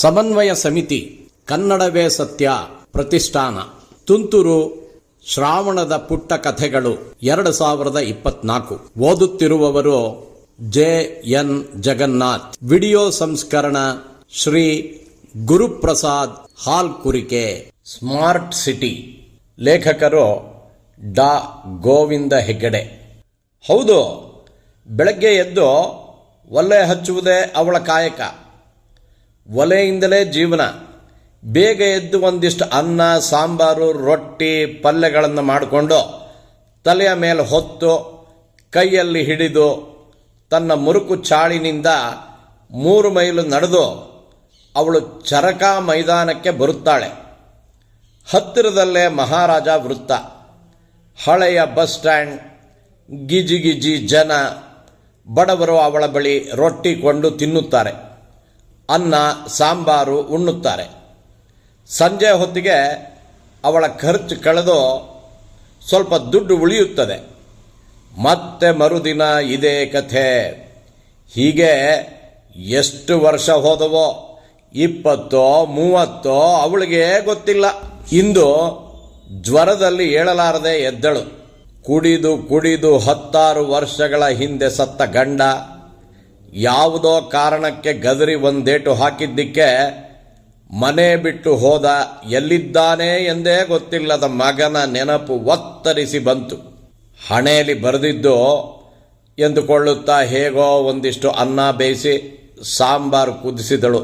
ಸಮನ್ವಯ ಸಮಿತಿ ಕನ್ನಡವೇ ಸತ್ಯ ಪ್ರತಿಷ್ಠಾನ. ತುಂತುರು ಶ್ರಾವಣದ ಪುಟ್ಟ ಕಥೆಗಳು ಎರಡು ಸಾವಿರದ ಇಪ್ಪತ್ನಾಲ್ಕು. ಓದುತ್ತಿರುವವರು ಜೆ ಎನ್ ಜಗನ್ನಾಥ್. ವಿಡಿಯೋ ಸಂಸ್ಕರಣ Shri Guruprasad Halkurike smart city. ಲೇಖಕರು ಡಾ. ಗೋವಿಂದ ಹೆಗ್ಗಡೆ. ಹೌದು, ಬೆಳಗ್ಗೆ ಎದ್ದು ಒಲ್ಲೆ ಹಚ್ಚುವುದೇ ಅವಳ ಕಾಯಕ. ಒಲೆಯಿಂದಲೇ ಜೀವನ. ಬೇಗ ಎದ್ದು ಒಂದಿಷ್ಟು ಅನ್ನ, ಸಾಂಬಾರು, ರೊಟ್ಟಿ, ಪಲ್ಯಗಳನ್ನು ಮಾಡಿಕೊಂಡು ತಲೆಯ ಮೇಲೆ ಹೊತ್ತು ಕೈಯಲ್ಲಿ ಹಿಡಿದು ತನ್ನ ಮುರುಕು ಚಾಳಿನಿಂದ ಮೂರು ಮೈಲು ನಡೆದು ಅವಳು ಚರಕ ಮೈದಾನಕ್ಕೆ ಬರುತ್ತಾಳೆ. ಹತ್ತಿರದಲ್ಲೇ ಮಹಾರಾಜ ವೃತ್ತ. ಹಳೆಯ ಬಸ್ ಸ್ಟ್ಯಾಂಡ್ ಗಿಜಿಗಿಜಿ ಗಿಜಿ ಜನ, ಬಡವರು ಅವಳ ಬಳಿ ರೊಟ್ಟಿ ಕೊಂಡು ತಿನ್ನುತ್ತಾರೆ. ಅನ್ನ, ಸಾಂಬಾರು ಉಣ್ಣುತ್ತಾರೆ. ಸಂಜೆ ಹೊತ್ತಿಗೆ ಅವಳ ಖರ್ಚು ಕಳೆದು ಸ್ವಲ್ಪ ದುಡ್ಡು ಉಳಿಯುತ್ತದೆ. ಮತ್ತೆ ಮರುದಿನ ಇದೇ ಕಥೆ. ಹೀಗೆ ಎಷ್ಟು ವರ್ಷ ಹೋದವೋ, ಇಪ್ಪತ್ತೋ, ಮೂವತ್ತೋ, ಅವಳಿಗೆ ಗೊತ್ತಿಲ್ಲ. ಇಂದು ಜ್ವರದಲ್ಲಿ ಏಳಲಾರದೆ ಎದ್ದಳು. ಕುಡಿದು ಕುಡಿದು ಹತ್ತಾರು ವರ್ಷಗಳ ಹಿಂದೆ ಸತ್ತ ಗಂಡ ಯಾವುದೋ ಕಾರಣಕ್ಕೆ ಗದರಿ ಒಂದೇಟು ಹಾಕಿದ್ದಕ್ಕೆ ಮನೆ ಬಿಟ್ಟು ಹೋದ ಎಲ್ಲಿದ್ದಾನೆ ಎಂದೇ ಗೊತ್ತಿಲ್ಲದ ಮಗನ ನೆನಪು ಒತ್ತರಿಸಿ ಬಂತು. ಹಣೆಯಲ್ಲಿ ಬರೆದಿದ್ದು ಎಂದುಕೊಳ್ಳುತ್ತಾ ಹೇಗೋ ಒಂದಿಷ್ಟು ಅನ್ನ ಬೇಯಿಸಿ ಸಾಂಬಾರು ಕುದಿಸಿದಳು.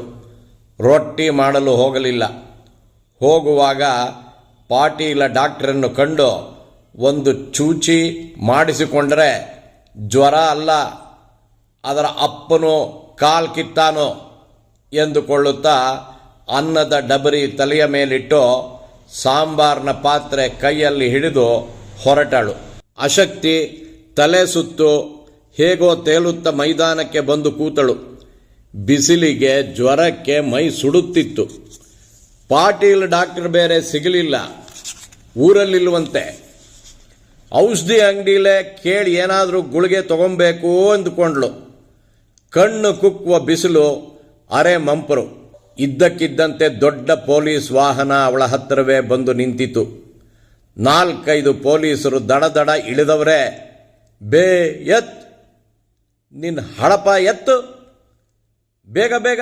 ರೊಟ್ಟಿ ಮಾಡಲು ಹೋಗಲಿಲ್ಲ. ಹೋಗುವಾಗ ಪಾಟೀಲ ಡಾಕ್ಟ್ರನ್ನು ಕಂಡು ಒಂದು ಚೂಚಿ ಮಾಡಿಸಿಕೊಂಡರೆ ಜ್ವರ ಅಲ್ಲ ಅದರ ಅಪ್ಪನೋ ಕಾಲ್ ಕಿತ್ತಾನೋ ಎಂದುಕೊಳ್ಳುತ್ತಾ ಅನ್ನದ ಡಬರಿ ತಲೆಯ ಮೇಲಿಟ್ಟು ಸಾಂಬಾರ್ನ ಪಾತ್ರೆ ಕೈಯಲ್ಲಿ ಹಿಡಿದು ಹೊರಟಳು. ಅಶಕ್ತಿ ತಲೆ ಸುತ್ತು ಹೇಗೋ ತೇಲುತ್ತ ಮೈದಾನಕ್ಕೆ ಬಂದು ಕೂತಳು. ಬಿಸಿಲಿಗೆ ಜ್ವರಕ್ಕೆ ಮೈ ಸುಡುತ್ತಿತ್ತು. ಪಾಟೀಲ್ ಡಾಕ್ಟರ್ ಬೇರೆ ಸಿಗಲಿಲ್ಲ. ಊರಲ್ಲಿಲ್ವಂತೆ ಔಷಧಿ ಅಂಗಡಿಲೇ ಕೇಳಿ ಏನಾದರೂ ಗುಳಿಗೆ ತಗೊಬೇಕು ಅಂದುಕೊಂಡ್ಳು. ಕಣ್ಣು ಕುಕ್ಕುವ ಬಿಸಿಲು, ಅರೆ ಮಂಪರು. ಇದ್ದಕ್ಕಿದ್ದಂತೆ ದೊಡ್ಡ ಪೊಲೀಸ್ ವಾಹನ ಅವಳ ಹತ್ತಿರವೇ ಬಂದು ನಿಂತಿತು ನಾಲ್ಕೈದು ಪೊಲೀಸರು ದಡ ದಡ ಇಳಿದವರೇ, ಬೇ ಎತ್ ನಿನ್ನ ಹಳಪ ಎತ್ತು ಬೇಗ ಬೇಗ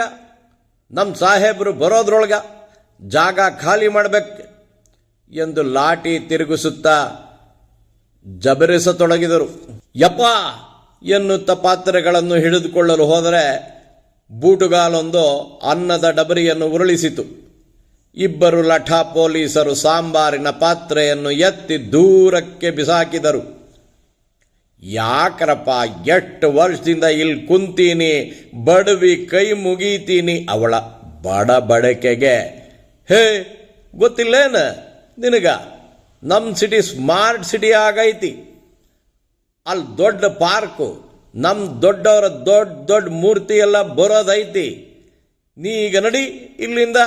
ನಮ್ಮ ಸಾಹೇಬರು ಬರೋದ್ರೊಳಗ ಜಾಗ ಖಾಲಿ ಮಾಡಬೇಕು ಎಂದು ಲಾಟಿ ತಿರುಗಿಸುತ್ತಾ ಜಬರಿಸತೊಡಗಿದರು. ಯಪ್ಪ ಎನ್ನುತ್ತ ಪಾತ್ರೆಗಳನ್ನು ಹಿಡಿದುಕೊಳ್ಳಲು ಹೋದರೆ ಬೂಟುಗಾಲೊಂದು ಅನ್ನದ ಡಬರಿಯನ್ನು ಉರುಳಿಸಿತು. ಇಬ್ಬರು ಲಠಾ ಪೊಲೀಸರು ಸಾಂಬಾರಿನ ಪಾತ್ರೆಯನ್ನು ಎತ್ತಿ ದೂರಕ್ಕೆ ಬಿಸಾಕಿದರು. ಯಾಕ್ರಪ್ಪ, ಎಷ್ಟು ವರ್ಷದಿಂದ ಇಲ್ಲಿ ಕುಂತೀನಿ, ಬಡವಿ ಕೈ ಮುಗೀತೀನಿ ಅವಳ ಬಡ ಬಡಕೆಗೆ ಹೇ, ಗೊತ್ತಿಲ್ಲೇನ ನಿನಗ? ನಮ್ಮ ಸಿಟಿ ಸ್ಮಾರ್ಟ್ ಸಿಟಿ ಆಗೈತಿ. ಅಲ್ಲಿ ದೊಡ್ಡ ಪಾರ್ಕು. ನಮ್ಮ ದೊಡ್ಡವರ ದೊಡ್ಡ ದೊಡ್ಡ ಮೂರ್ತಿ ಎಲ್ಲ ಬರೋದೈತಿ. ನೀ ಈಗ ನಡಿ, ಇಲ್ಲಿಂದ.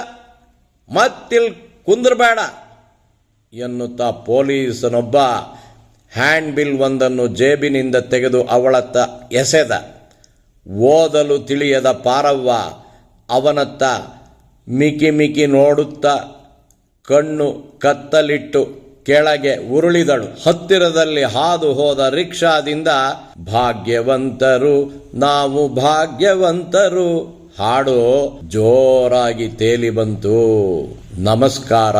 ಮತ್ತಿಲ್ಲಿ ಕುಂದ್ರಬೇಡ, ಎನ್ನುತ್ತಾ ಪೊಲೀಸನೊಬ್ಬ. ಹ್ಯಾಂಡ್ ಬಿಲ್ ಒಂದನ್ನು ಜೇಬಿನಿಂದ ತೆಗೆದು ಅವಳತ್ತ ಎಸೆದ. ಓದಲು ತಿಳಿಯದ ಪಾರವ್ವ ಅವನತ್ತ ಮಿಕಿ ಮಿಕಿ ನೋಡುತ್ತಾ, ಕಣ್ಣು ಕತ್ತಲಿಟ್ಟು ಕೆಳಗೆ ಉರುಳಿದಳು. ಹತ್ತಿರದಲ್ಲಿ ಹಾದು ಹೋದ ರಿಕ್ಷಾದಿಂದ ಭಾಗ್ಯವಂತರು ನಾವು ಭಾಗ್ಯವಂತರು. ಹಾಡು ಜೋರಾಗಿ ತೇಲಿ ಬಂತು. ನಮಸ್ಕಾರ.